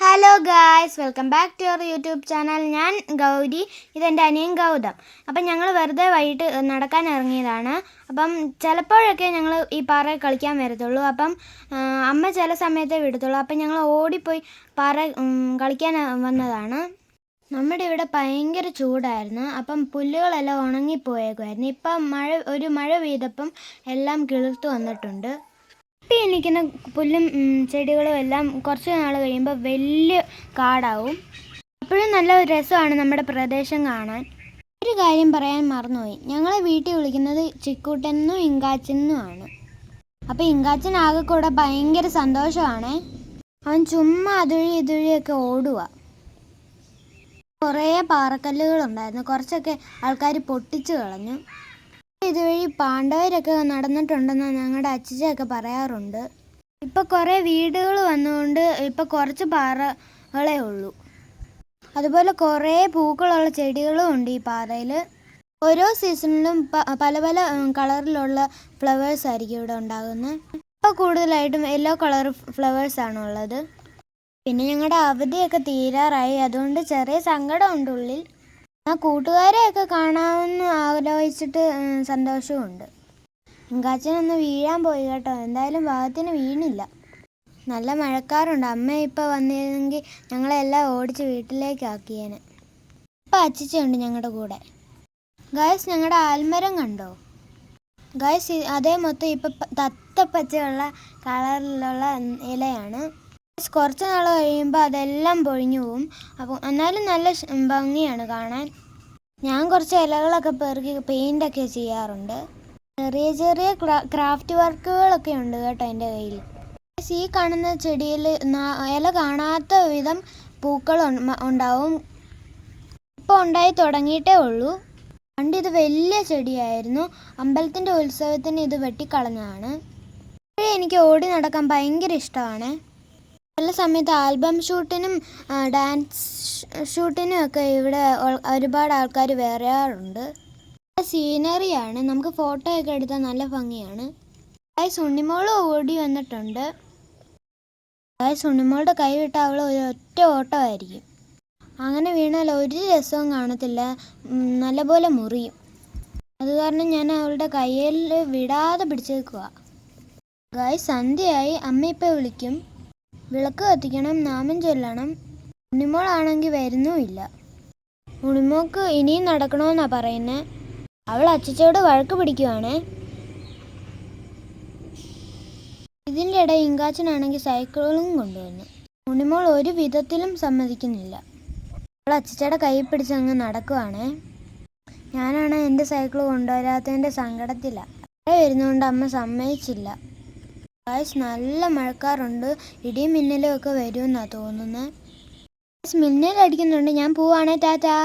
Hello guys welcome back to your YouTube channel ഞാൻ ഗൗരി ഇതെന്റെ അനിയൻ ഗൗതം. അപ്പം ഞങ്ങൾ വെറുതെ വൈകിട്ട് നടക്കാൻ ഇറങ്ങിയതാണ്. അപ്പം ചിലപ്പോഴൊക്കെ ഞങ്ങൾ ഈ പാറയിൽ കളിക്കാൻ വരത്തുള്ളൂ. അപ്പം അമ്മ ചില സമയത്തെ വിടത്തുള്ളൂ. അപ്പം ഞങ്ങൾ ഓടിപ്പോയി പാറ കളിക്കാൻ വന്നതാണ്. നമ്മുടെ ഇവിടെ ഭയങ്കര ചൂടായിരുന്നു. അപ്പം പുല്ലുകളെല്ലാം ഉണങ്ങിപ്പോയേക്കുമായിരുന്നു ഇപ്പം മഴ ഒരു മഴ പെയ്തപ്പം എല്ലാം കിളിർത്ത് വന്നിട്ടുണ്ട്. നിൽക്കുന്ന പുല്ലും ചെടികളും എല്ലാം കുറച്ച് നാൾ കഴിയുമ്പോൾ വലിയ കാടാവും. അപ്പോഴും നല്ല രസമാണ് നമ്മുടെ പ്രദേശം കാണാൻ. ഒരു കാര്യം പറയാൻ മറന്നുപോയി. ഞങ്ങളെ വീട്ടിൽ വിളിക്കുന്നത് ചിക്കൂട്ടെന്നും ഇങ്കാച്ചെന്നുമാണ് അപ്പോൾ ഇങ്കാച്ചൻ ആകെ കൂടെ ഭയങ്കര സന്തോഷമാണ്. അവൻ ചുമ്മാ അതുഴി ഇതുഴിയൊക്കെ ഓടുക കുറേ പാറക്കല്ലുകളുണ്ടായിരുന്നു. കുറച്ചൊക്കെ ആൾക്കാർ പൊട്ടിച്ചു കളഞ്ഞു. ഇതുവഴി പാണ്ഡവരൊക്കെ നടന്നിട്ടുണ്ടെന്ന് ഞങ്ങളുടെ അച്ഛച്ചൊക്കെ പറയാറുണ്ട്. ഇപ്പൊ കുറേ വീടുകൾ വന്നുകൊണ്ട് ഇപ്പൊ കുറച്ച് പാറകളേ ഉള്ളൂ. അതുപോലെ കുറേ പൂക്കളുള്ള ചെടികളും ഉണ്ട് ഈ പാറയിൽ ഓരോ സീസണിലും പല പല കളറിലുള്ള ഫ്ലവേഴ്സ് ആയിരിക്കും ഇവിടെ ഉണ്ടാകുന്നത് ഇപ്പോൾ കൂടുതലായിട്ടും യെല്ലോ കളർ ഫ്ലവേഴ്സ് ആണ് ഉള്ളത്. പിന്നെ ഞങ്ങളുടെ അവധിയൊക്കെ തീരാറായി. അതുകൊണ്ട് ചെറിയ സങ്കടമുണ്ട് ഉള്ളിൽ. ആ കൂട്ടുകാരെയൊക്കെ കാണാമെന്ന് സന്തോഷവും ഉണ്ട് ഇങ്കാച്ചൻ ഇങ്കാച്ചനൊന്ന് വീഴാൻ പോയി കേട്ടോ. എന്തായാലും ഭാഗത്തിന് വീണില്ല. നല്ല മഴക്കാറുണ്ട്. അമ്മ ഇപ്പോൾ വന്നിരുന്നെങ്കിൽ ഞങ്ങളെല്ലാം ഓടിച്ച് വീട്ടിലേക്കാക്കിയേനെ. ഇപ്പം അച്ചിച്ചുണ്ട് ഞങ്ങളുടെ കൂടെ. ഗായസ് ഞങ്ങളുടെ ആൽമരം കണ്ടോ? ഗായസ് അതേ മൊത്തം ഇപ്പം തത്തപ്പച്ചയുള്ള കളറിലുള്ള ഇലയാണ്. കുറച്ച് നാൾ കഴിയുമ്പോൾ അതെല്ലാം പൊഴിഞ്ഞു പോവും. അപ്പോൾ എന്നാലും നല്ല ഭംഗിയാണ് കാണാൻ. ഞാൻ കുറച്ച് ഇലകളൊക്കെ പെറുക്കി പെയിന്റൊക്കെ ചെയ്യാറുണ്ട്. ചെറിയ ചെറിയ ക്രാ- ക്രാഫ്റ്റ് വർക്കുകളൊക്കെ ഉണ്ട് കേട്ടോ എന്റെ കയ്യിൽ. ഈ കാണുന്ന ചെടിയിൽ ഇല കാണാത്ത വിധം പൂക്കൾ ഉണ്ടാവും. ഇപ്പോൾ ഉണ്ടായി തുടങ്ങിയിട്ടേ ഉള്ളൂ. പണ്ട് ഇത് വലിയ ചെടിയായിരുന്നു. അമ്പലത്തിന്റെ ഉത്സവത്തിന് ഇത് വെട്ടിക്കളഞ്ഞതാണ്. എനിക്ക് ഓടി നടക്കാൻ ഭയങ്കര ഇഷ്ടമാണ്. ചില സമയത്ത് ആൽബം ഷൂട്ടിനും ഡാൻസ് ഷൂട്ടിനും ഒക്കെ ഇവിടെ ഒരുപാട് ആൾക്കാർ വരാറുണ്ട്. സീനറിയാണ് നമുക്ക് ഫോട്ടോ ഒക്കെ എടുത്താൽ നല്ല ഭംഗിയാണ്. ഗായ്സ് ഉണ്ണിമോൾ ഓടി വന്നിട്ടുണ്ട്. ഗായ്സ് ഉണ്ണിമോളുടെ കൈ വിട്ട അവൾ ഒരു ഒറ്റ ഓട്ടമായിരിക്കും അങ്ങനെ വീണാൽ ഒരു രസവും കാണത്തില്ല. നല്ലപോലെ മുറിയും. അത് കാരണം ഞാൻ അവളുടെ കയ്യിൽ വിടാതെ പിടിച്ചേക്കുക ഗായ് സന്ധ്യയായി. അമ്മ ഇപ്പം വിളിക്കും. വിളക്ക് കത്തിക്കണം നാമം ചൊല്ലണം. ഉണ്ണിമോളാണെങ്കിൽ വരുന്നുമില്ല. ഉണ്ണിമോക്ക് ഇനിയും നടക്കണമെന്നാ പറയുന്നത് അവൾ അച്ചച്ചയോട് വഴക്ക് പിടിക്കുവാണേ. ഇതിന്റെ ഇടയിൽ ഇങ്കാച്ചനാണെങ്കിൽ സൈക്കിളും കൊണ്ടുവന്നു. ഉണ്ണിമോൾ ഒരു വിധത്തിലും സമ്മതിക്കുന്നില്ല. അവൾ അച്ചച്ചയുടെ കൈ പിടിച്ച് അങ്ങ് നടക്കുവാണേ. ഞാനാണ് എന്റെ സൈക്കിൾ കൊണ്ടുവരാത്തതിന്റെ സങ്കടത്തിലാണ് അവിടെ വരുന്നതുകൊണ്ട് അമ്മ സമ്മതിച്ചില്ല. ഗായ്സ് നല്ല മഴക്കാറുണ്ട്. ഇടിയും മിന്നലും ഒക്കെ വരുമെന്നാണ് തോന്നുന്നത് മിന്നലടിക്കുന്നുണ്ട് ഞാൻ പോവാണേ ടാറ്റാ.